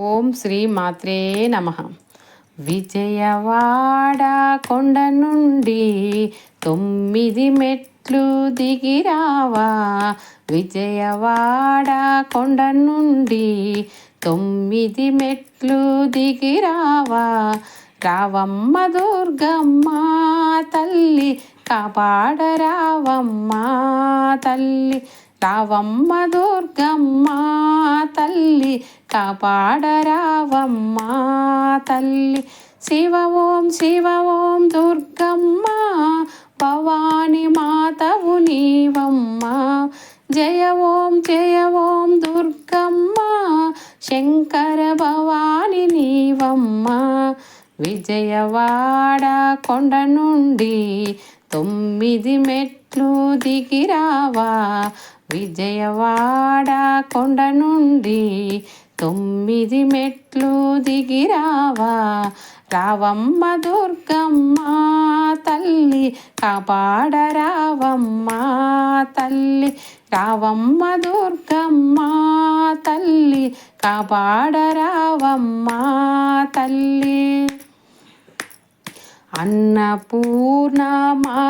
ఓం శ్రీ మాత్రే నమ. విజయవాడ కొండ నుండి తొమ్మిది మెట్లు దిగిరావా విజయవాడ కొండ నుండి తొమ్మిది మెట్లు దిగిరావా రావమ్మ దుర్గమ్మ తల్లి కాపాడరావమ్మ తల్లి. రావమ్మ దుర్గమ్మ తల్లి కాపాడరావమ్మ తల్లి. శివ ఓం శివ ఓం దుర్గమ్మ భవాని మాతవు నీవమ్మ. జయ ఓం జయ ఓం దుర్గమ్మ శంకర భవాని నీవమ్మ. విజయవాడ కొండ నుండి తొమ్మిది మెట్లు దిగిరావా విజయవాడ కొండ నుండి తొమ్మిది మెట్లు దిగిరావా రావమ్మ దుర్గమ్మ తల్లి కాపాడరావమ్మ తల్లి. రావమ్మ దుర్గమ్మ తల్లి కాపాడరావమ్మ తల్లి. అన్నపూర్ణ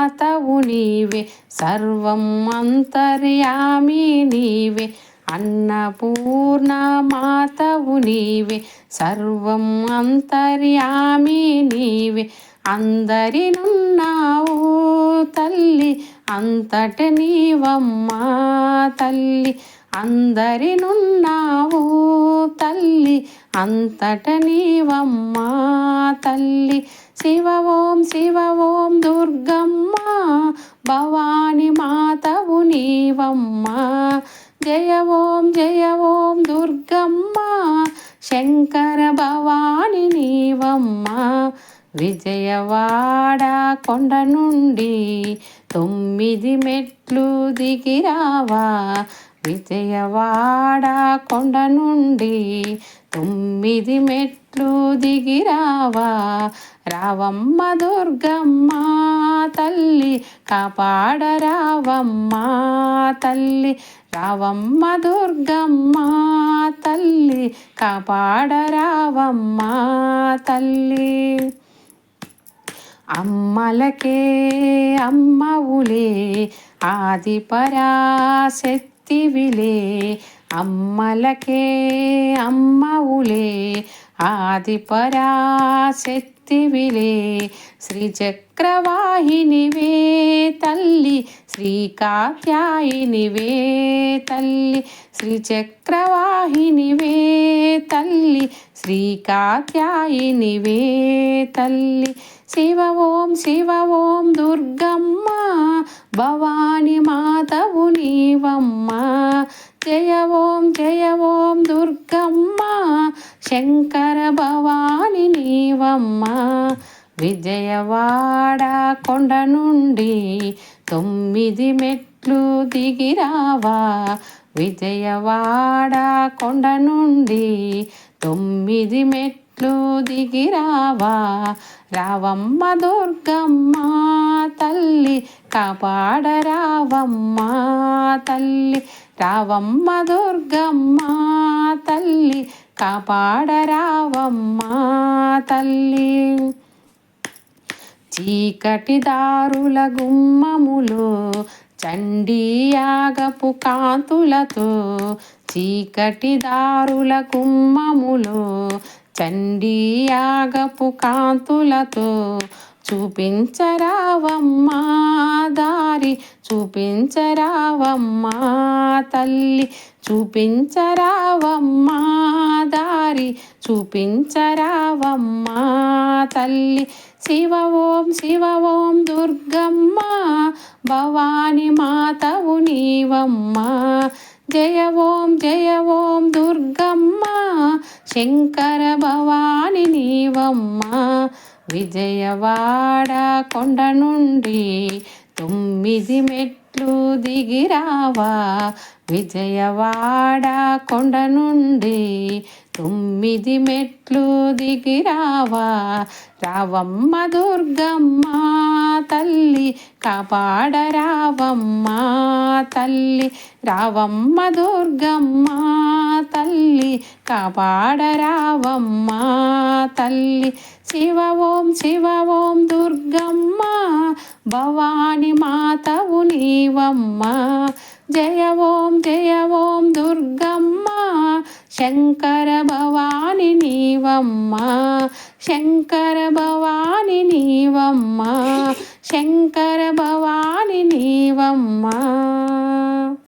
మాతవు నీవే సర్వం అంతర్యామి నీవే. అన్నపూర్ణ మాతవు నీవే సర్వం అంతర్యామి నీవే. అందరినున్నావు తల్లి అంతట నీవమ్మా తల్లి. అందరినున్నావు తల్లి అంతట నీవమ్మా తల్లి. శివ ఓం శివ ఓం దుర్గమ్మ భవాని మాతవు నీవమ్మ. జయ ఓం జయ ఓం దుర్గమ్మ శంకర భవాని నీవమ్మ. విజయవాడ కొండ నుండి తొమ్మిది మెట్లు దిగిరావా విజయవాడ కొండ నుండి తొమ్మిది మెట్లు దిగిరావా రావమ్మ దుర్గమ్మ తల్లి కాపాడరావమ్మ తల్లి. రావమ్మ దుర్గమ్మ తల్లి కాపాడరావమ్మ తల్లి. అమ్మలకే అమ్మవులే ఆది పరాశక్తివిలే అమ్మలకే అమ్మవులే ఆది శ్రీ చక్రవాహినివే తల్లి శ్రీ కాత్యాయినివే తల్లి శ్రీ చక్రవాహినివే తల్లి శ్రీ కాత్యాయినివే తల్లి. శివ ఓం శివ ఓం దుర్గమ్మ భవాని మాతవు నీవమ్మ జయ ఓం జయ ఓం దుర్గమ్మ. శంకర భవాని నీవమ్మ విజయవాడ కొండ నుండి తొమ్మిది మెట్లు దిగిరావా విజయవాడ కొండ నుండి తొమ్మిది మెట్లు దిగిరావా రావమ్మ దుర్గమ్మ తల్లి కాపాడరావమ్మ తల్లి. రావమ్మ దుర్గమ్మ తల్లి కాపాడరావమ్మా తల్లి. చీకటి దారుల గుమ్మములో చండీయాగపు కాంతులతో చీకటి దారుల గుమ్మములో చండీయాగపు కాంతులతో చూపించరావమ్మా దారి చూపించరావమ్మా తల్లి చూపించరావమ్మా చూపించరావమ్మా తల్లి. శివ ఓం శివ ఓం దుర్గమ్మ భవాని మాతవు నీవమ్మ. జయ ఓం జయ ఓం దుర్గమ్మ శంకర భవాని నీవమ్మ. విజయవాడ కొండ నుండి తొమ్మిది మెట్లు దిగిరావా. విజయవాడ కొండ నుండి తొమ్మిది మెట్లు దిగి రావా. రావమ్మ దుర్గమ్మ తల్లి కాపాడ రావమ్మ తల్లి. రావమ్మ దుర్గమ్మ తల్లి కాపాడ రావమ్మ తల్లి. శివ ఓం శివ ఓం దుర్గమ్మ భవాని మాతవు నీవమ్మ. జయ ఓం జయ ఓం దుర్గమ్మ. శంకర భవాని నీవమ్మ శంకర భవాని నీవమ్మ శంకర భవాని నీవమ్మ.